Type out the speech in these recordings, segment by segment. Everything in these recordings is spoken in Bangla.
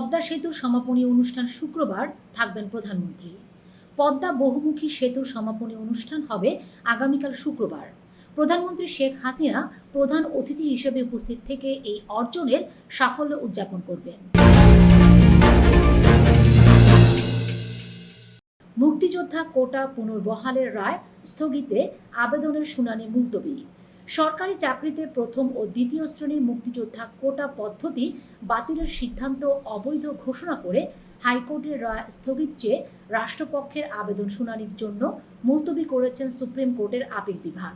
পদ্মা সেতুর সমাপনী অনুষ্ঠান শুক্রবার থাকবেন প্রধানমন্ত্রী। পদ্মা বহুমুখী সেতুর সমাপনী অনুষ্ঠান হবে আগামীকাল শুক্রবার। প্রধানমন্ত্রী শেখ হাসিনা প্রধান অতিথি হিসেবে উপস্থিত থেকে এই অর্জনের সাফল্য উদযাপন করবেন। মুক্তিযোদ্ধা কোটা পুনর্বহালের রায় স্থগিতে আবেদনের শুনানি মুলতবি। সরকারি চাকরিতে প্রথম ও দ্বিতীয় শ্রেণির মুক্তিযোদ্ধা কোটা পদ্ধতি বাতিলের সিদ্ধান্ত অবৈধ ঘোষণা করে হাইকোর্টের রায় স্থগিত চেয়ে রাষ্ট্রপক্ষের আবেদন শুনানির জন্য মুলতবি করেছেন সুপ্রিম কোর্টের আপিল বিভাগ।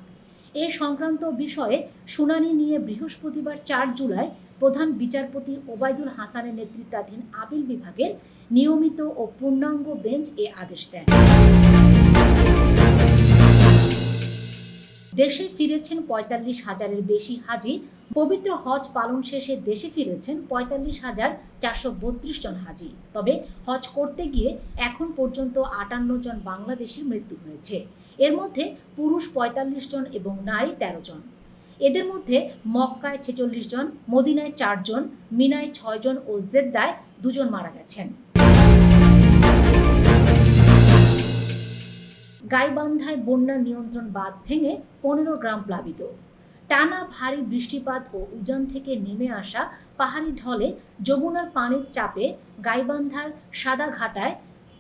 এ সংক্রান্ত বিষয়ে শুনানি নিয়ে বৃহস্পতিবার চার জুলাই প্রধান বিচারপতি ওবায়দুল হাসানের নেতৃত্বাধীন আপিল বিভাগের নিয়মিত ও পূর্ণাঙ্গ বেঞ্চ এ আদেশ দেন। দেশে ফিরেছেন পঁয়তাল্লিশ হাজারের বেশি হাজি। পবিত্র হজ পালন শেষে দেশে ফিরেছেন পঁয়তাল্লিশ হাজার চারশো বত্রিশ জন হাজি। তবে হজ করতে গিয়ে এখন পর্যন্ত আটান্ন জন বাংলাদেশির মৃত্যু হয়েছে। এর মধ্যে পুরুষ পঁয়তাল্লিশ জন এবং নারী তেরো জন। এদের মধ্যে মক্কায় ছেচল্লিশ জন, মদিনায় চারজন মিনায় ছয়জন ও জেদ্দায় দুজন মারা গেছেন। গাইবান্ধায় বন্যা নিয়ন্ত্রণ বাঁধ ভেঙে পনেরো গ্রাম প্লাবিত। টানা ভারী বৃষ্টিপাত ও উজান থেকে নেমে আসা পাহাড়ি ঢলে যমুনার পানির চাপে গাইবান্ধার সাদাঘাটায়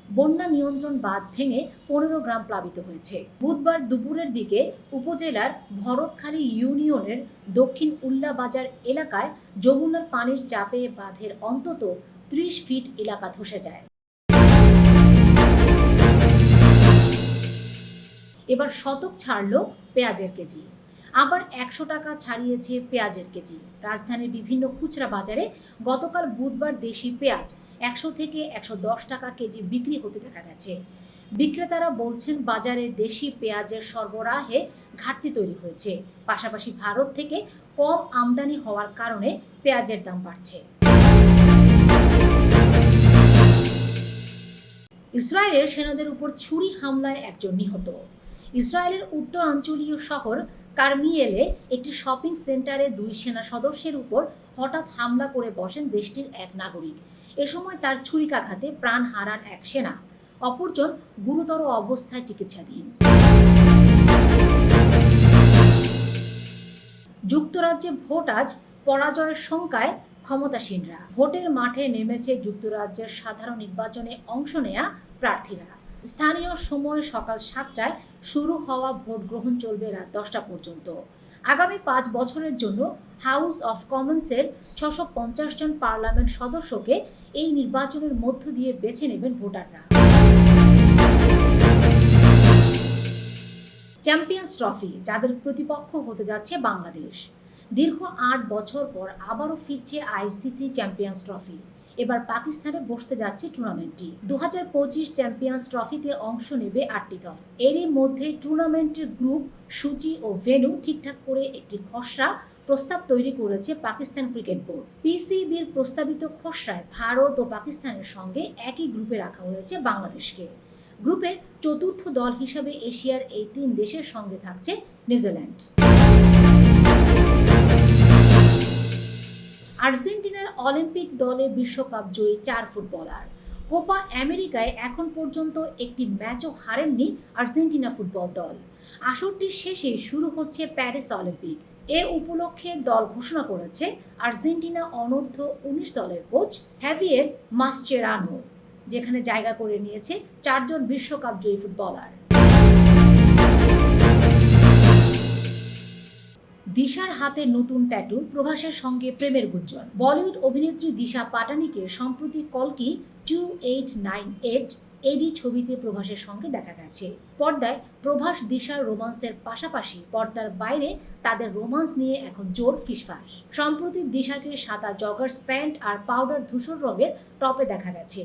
বন্যা নিয়ন্ত্রণ বাঁধ ভেঙে পনেরো গ্রাম প্লাবিত হয়েছে। বুধবার দুপুরের দিকে উপজেলার ভরতখালী ইউনিয়নের দক্ষিণ উল্লাবাজার এলাকায় যমুনার পানির চাপে বাঁধের অন্তত ত্রিশ ফিট এলাকা ধসে যায়। এবার শতক ছাড়লো পেঁয়াজের কেজি। আবার একশো টাকা ছাড়িয়েছে পেঁয়াজের কেজি। রাজধানীর বিভিন্ন খুচরা বাজারে গতকাল বুধবার দেশি পেঁয়াজ একশো থেকে একশো দশ টাকা কেজি বিক্রি হতে দেখা গেছে। বিক্রেতারা বলছেন, বাজারে দেশি পেঁয়াজের সরবরাহে ঘাটতি তৈরি হয়েছে। পাশাপাশি ভারত থেকে কম আমদানি হওয়ার কারণে পেঁয়াজের দাম বাড়ছে। ইসরায়েলের সেনাদের উপর ছুরি হামলায় একজন নিহত। ইসরায়েলের উত্তরাঞ্চলীয় শহর কার্মিয়েলে একটি শপিং সেন্টারে দুই সেনা সদস্যের উপর হঠাৎ হামলা করে বসেন দেশটির এক নাগরিক। এ সময় তার ছুরিকাঘাতে প্রাণ হারান এক সেনা। অপরজন গুরুতর অবস্থায় চিকিৎসাধীন। যুক্তরাজ্যে ভোট আজ, পরাজয়ের শঙ্কায় ক্ষমতাসীনরা। ভোটের মাঠে নেমেছে যুক্তরাজ্যের সাধারণ নির্বাচনে অংশ নেয়া প্রার্থীরা। স্থানীয় সময় সকাল সাতটায় শুরু হওয়া ভোট গ্রহণ চলবে রাত দশটা পর্যন্ত। আগামী পাঁচ বছরের জন্য হাউস অফ কমন্সের ছশো পঞ্চাশ জন পার্লামেন্ট সদস্যকে এই নির্বাচনের মধ্য দিয়ে বেছে নেবেন ভোটাররা। চ্যাম্পিয়ন্স ট্রফি যাদের প্রতিপক্ষ হতে যাচ্ছে বাংলাদেশ। দীর্ঘ আট বছর পর আবারও ফিরছে আইসিসি চ্যাম্পিয়ন্স ট্রফি এবার পাকিস্তানে বসতে যাচ্ছে টুর্নামেন্টটি। দু হাজার পঁচিশ চ্যাম্পিয়ন্স ট্রফিতে অংশ নেবে আটটি দল। এরই মধ্যে টুর্নামেন্টের গ্রুপ সূচি ও ভেন্যু ঠিকঠাক করে একটি খসড়া প্রস্তাব তৈরি করেছে পাকিস্তান ক্রিকেট বোর্ড। পিসিবির প্রস্তাবিত খসড়ায় ভারত ও পাকিস্তানের সঙ্গে একই গ্রুপে রাখা হয়েছে বাংলাদেশকে। গ্রুপের চতুর্থ দল হিসাবে এশিয়ার এই তিন দেশের সঙ্গে থাকছে নিউজিল্যান্ড। আর্জেন্টিনার অলিম্পিক দলে বিশ্বকাপ জয়ী চার ফুটবলার। কোপা আমেরিকায় এখন পর্যন্ত একটি ম্যাচও হারেননি আর্জেন্টিনা ফুটবল দল। আসরটির শেষে শুরু হচ্ছে প্যারিস অলিম্পিক। এ উপলক্ষে দল ঘোষণা করেছে আর্জেন্টিনা অনূর্ধ্ব উনিশ দলের কোচ হ্যাভিয়ের মাসচেরানো, যেখানে জায়গা করে নিয়েছে চারজন বিশ্বকাপ জয়ী ফুটবলার। দিশার হাতে নতুন ট্যাটু প্রভাসের সঙ্গে প্রেমের গুঞ্জন। বলিউড অভিনেত্রী দিশা পাটানিকে সম্প্রতি কলকি two eight nine eight AD ছবিতে প্রভাসের সঙ্গে দেখা গেছে। পর্দায় প্রভাস, দিশার রোমান্সের পাশাপাশি পর্দার বাইরে তাদের রোমান্স নিয়ে এখন জোর ফিসফাস। সম্প্রতি দিশাকে সাদা জগার্স প্যান্ট আর পাউডার ধূসর রঙের টপে দেখা গেছে।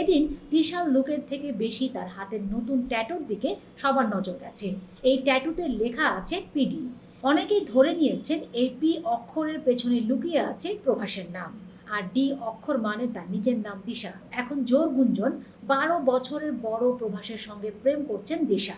এদিন টিশাল লুকের থেকে বেশি তার হাতের নতুন ট্যাটুর দিকে সবার নজর গেছে। এই ট্যাটুতে লেখা আছে পিডি অনেকেই ধরে নিয়েছেন এই পি অক্ষরের পেছনে লুকিয়ে আছে প্রভাসের নাম। আর ডি অক্ষর মানে তার নিজের নাম দিশা। এখন জোর গুঞ্জন, বারো বছরের বড় প্রভাসের সঙ্গে প্রেম করছেন দিশা।